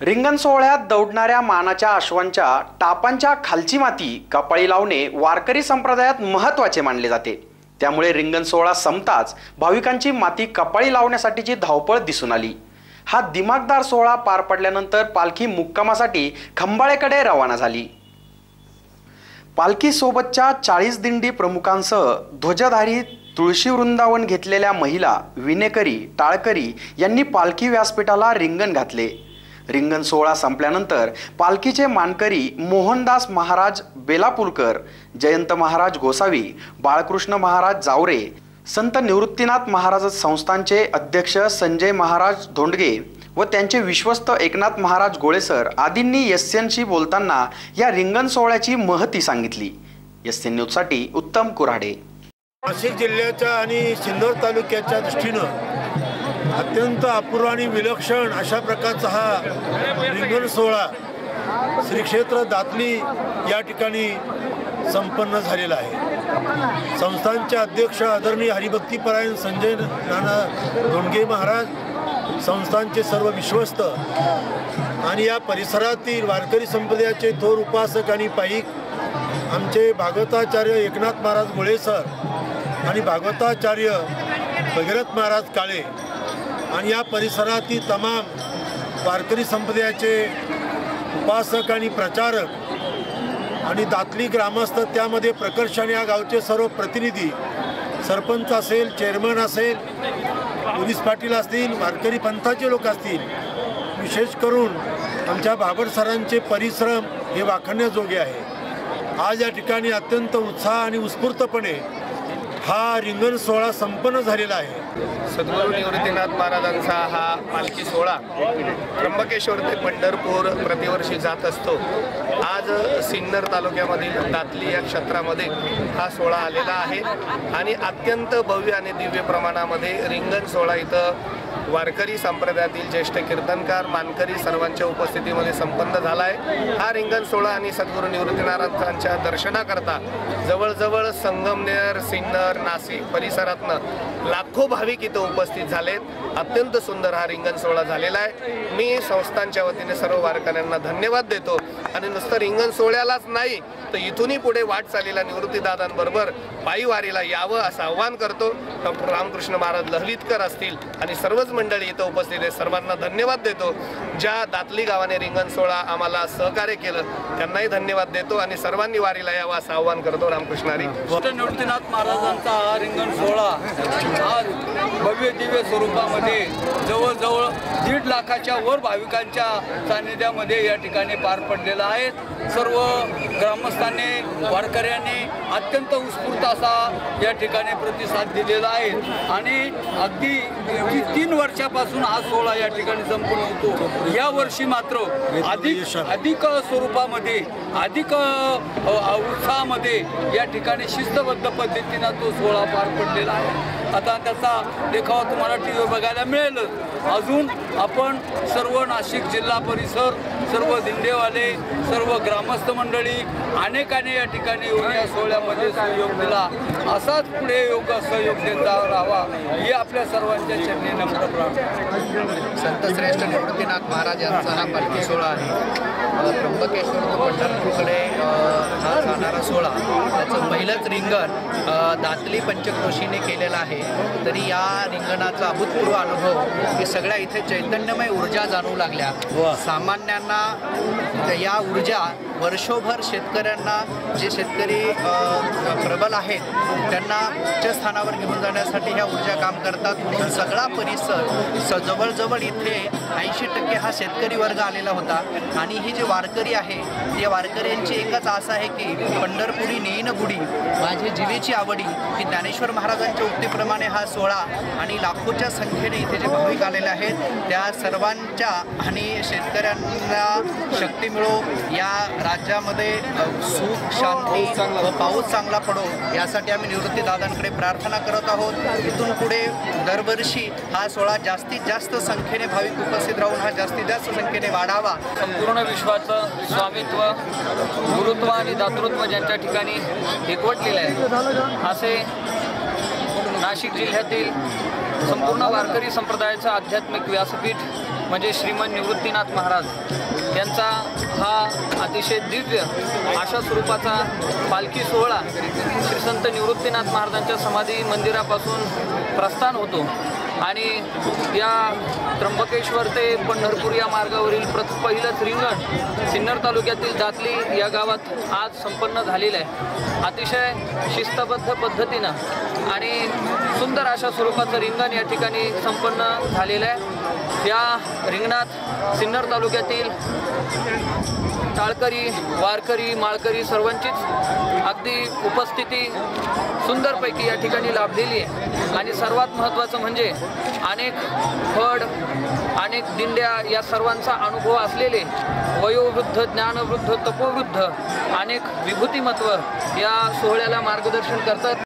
रिंगण सोहळ्यात दौडणाऱ्या मानाच्या अश्वांच्या टापांच्या खालची माती कपाळी लावणे वारकरी संप्रदायात महत्त्वाचे मानले जाते. त्यामुळे रिंगण सोहळा संपताच भाविकांची माती कपाळी लावण्यासाठीची धावपळ दिसून आली. हा दिमागदार सोहळा पार पडल्यानंतर पालखी मुक्कामासाठी खंबाळेकडे रवाना झाली. पालखीसोबतच्या चाळीस दिंडी प्रमुखांसह ध्वजधारी तुळशी वृंदावन घेतलेल्या महिला विनेकरी टाळकरी यांनी पालखी व्यासपीठाला रिंगण घातले. रिंगण सोहळा संपल्यानंतर पालखीचे मानकरी मोहनदास महाराज बेलापूरकर जयंत महाराज गोसावी बाळकृष्ण महाराज जावरे संत निवृत्तीनाथ महाराज संस्थांचे अध्यक्ष संजय महाराज धोंडगे व त्यांचे विश्वस्त एकनाथ महाराज गोळेसर आदींनी एसएनशी बोलताना या रिंगण सोहळ्याची महती सांगितली. एस एन न्यूजसाठी उत्तम कुऱ्हाडे. नाशिक जिल्ह्याच्या आणि सिन्नर तालुक्याच्या दृष्टीनं अत्यंत अपूर्व आणि विलक्षण अशा प्रकारचा हा रिंगण सोहळा श्री क्षेत्र दातली या ठिकाणी संपन्न झालेला आहे. संस्थांचे अध्यक्ष आदरणीय हरिभक्तीपरायण संजय नाना धोंडगे महाराज संस्थांचे सर्व विश्वस्त आणि या परिसरातील वारकरी संप्रदायाचे थोर उपासक आणि पाईक आमचे भागवताचार्य एकनाथ महाराज गोळेसर आणि भागवताचार्य भगीरथ महाराज काळे आणि या परिसरातील तमाम वारकरी संप्रदायाचे उपासक आणि प्रचारक आणि दातली ग्रामस्थ त्यामध्ये प्रकर्षण या गावचे सर्व प्रतिनिधी सरपंच असेल चेअरमन असेल पोलीस पाटील असतील वारकरी पंथाचे लोक असतील विशेष करून आमच्या बाबर सरांचे परिश्रम हे वाखण्याजोगे आहे. आज या ठिकाणी अत्यंत उत्साह आणि उत्स्फूर्तपणे हा रिंगण सोहळा संपन्न झालेला आहे. सद्गुरू निवृत्तीनाथ महाराजांचा हा पालखी सोहळा त्र्यंबकेश्वर ते पंढरपूर प्रतिवर्षी जात असतो. आज सिन्नर तालुक्यामधील दातली या क्षेत्रामध्ये हा सोहळा आलेला आहे आणि अत्यंत भव्य आणि दिव्य प्रमाणामध्ये रिंगण सोहळा इथं वारकरी संप्रदायातील ज्येष्ठ कीर्तनकार मानकरी सर्वांच्या उपस्थितीमध्ये संपन्न झाला आहे हा रिंगण सोहळा आणि सद्गुरू निवृत्तीनारायणांच्या दर्शनाकरता जवळजवळ संगमनेर सिन्नर नाशिक परिसरातनं लाखो भाविक इथं उपस्थित झालेत. अत्यंत सुंदर हा रिंगण सोहळा झालेला आहे. मी संस्थांच्या वतीने सर्व वारकऱ्यांना धन्यवाद देतो. आणि नुसतं रिंगण सोहळ्यालाच नाही तर इथूनही पुढे वाट चाललेल्या निवृत्तीदादांबरोबर पायीवारीला यावं असं आव्हान करतो. डॉक्टर रामकृष्ण महाराज लहलीतकर असतील आणि सर्वच मंडळी इथं उपस्थित आहे सर्वांना धन्यवाद देतो. ज्या दातली गावाने रिंगण सोहळा आम्हाला सहकार्य केलं त्यांनाही धन्यवाद देतो आणि सर्वांनी वारीला यावं असं आव्हान करतो रामकृष्णारी निवृत्तीनाथ महाराजांचा हा रिंगण सोहळा आज भव्य दिव्य स्वरूपामध्ये जवळजवळ दीड लाखाच्या वर भाविकांच्या सान्निध्यामध्ये या ठिकाणी पार पडलेला आहे. सर्व ग्रामस्थ ग्रामस्थांनी वारकऱ्यांनी अत्यंत उत्स्फूर्त असा या ठिकाणी प्रतिसाद दिलेला आहे. आणि अगदी तीन वर्षापासून हा सोहळा या ठिकाणी संपूर्ण होतो. या वर्षी मात्र अधिक अधिक स्वरूपामध्ये अधिक उत्साहामध्ये या ठिकाणी शिस्तबद्ध पद्धतीनं तो सोहळा पार पडलेला आहे. आता त्याचा देखावा तुम्हाला टी व्ही बघायला मिळेलच. अजून आपण सर्व नाशिक जिल्हा परिसर सर्व दिंडेवाले सर्व ग्रामस्थ मंडळी अनेकाने या ठिकाणी योग या सोहळ्यामध्ये सहयोग दिला. असाच पुढे योग सहयोग देत राहावा ही आपल्या सर्वांच्या चरणी नम्र प्रार्थना संतश्रेष्ठ निवृत्तीनाथ महाराज यांचा हा पालखी सोहळा आहे. त्र्यंबकेश्वर पंढरपूरकडे हा जाणारा सोहळा. त्याचं पहिलंच रिंगण दातली पंचक्रोशीने केलेलं आहे. तरी या रिंगणाचा अभूतपूर्व अनुभव हे सगळ्या इथे चैतन्यमय ऊर्जा जाणवू लागल्या. सामान्यांना या ऊर्जा वर्षभर शेतकऱ्यांना जे शेतकरी प्रबल आहेत त्यांना उच्च स्थानावर घेऊन जाण्यासाठी ह्या ऊर्जा काम करतात. म्हणून सगळा परिसर स जवळजवळ इथे ऐंशी टक्के हा शेतकरी वर्ग आलेला होता. आणि ही जे वारकरी आहे या वारकऱ्यांची एकच आस आहे की पंढरपुरी नेईन गुढी माझी जीवेची आवडी की ज्ञानेश्वर महाराजांच्या उक्तीप्रमाणे हा सोहळा आणि लाखोच्या संख्येने इथे जे भाविक आलेले आहेत. त्या सर्वांच्या आणि शेतकऱ्यांना शक्ती मिळो. या राज्यामध्ये सुख शांती व पाऊस चांगला पडो यासाठी आम्ही निवृत्ती दादांकडे प्रार्थना करत आहोत. इथून पुढे दरवर्षी हा सोहळा जास्तीत जास्त संख्येने भाविक उपस्थित राहून हा जास्तीत जास्त संख्येने वाढावा. संपूर्ण विश्वाचं स्वामित्व गुरुत्व आणि दातृत्व ज्यांच्या ठिकाणी एकवटलेलं आहे असे नाशिक जिल्ह्यातील संपूर्ण वारकरी संप्रदायाचं आध्यात्मिक व्यासपीठ म्हणजे श्रीमंत निवृत्तीनाथ महाराज यांचा हा अतिशय दिव्य अशा स्वरूपाचा पालखी सोहळा श्री संत निवृत्तीनाथ महाराजांच्या समाधी मंदिरापासून प्रस्थान होतो. आणि या त्र्यंबकेश्वर ते पंढरपूर या मार्गावरील प्रत पहिलंच रिंगण सिन्नर तालुक्यातील दातली या गावात आज संपन्न झालेलं आहे. अतिशय शिस्तबद्ध पद्धतीनं आणि सुंदर अशा स्वरूपाचं रिंगण या ठिकाणी संपन्न झालेलं आहे. या रिंगणात सिन्नर तालुक्यातील टाळकरी वारकरी माळकरी सर्वांचीच अगदी उपस्थिती सुंदरपैकी या ठिकाणी लाभलेली आहे. आणि सर्वात महत्त्वाचं म्हणजे अनेक फड अनेक दिंड्या या सर्वांचा अनुभव असलेले वयोवृद्ध ज्ञानवृद्ध तपोवृद्ध अनेक विभूतिमत्व या सोहळ्याला मार्गदर्शन करतात.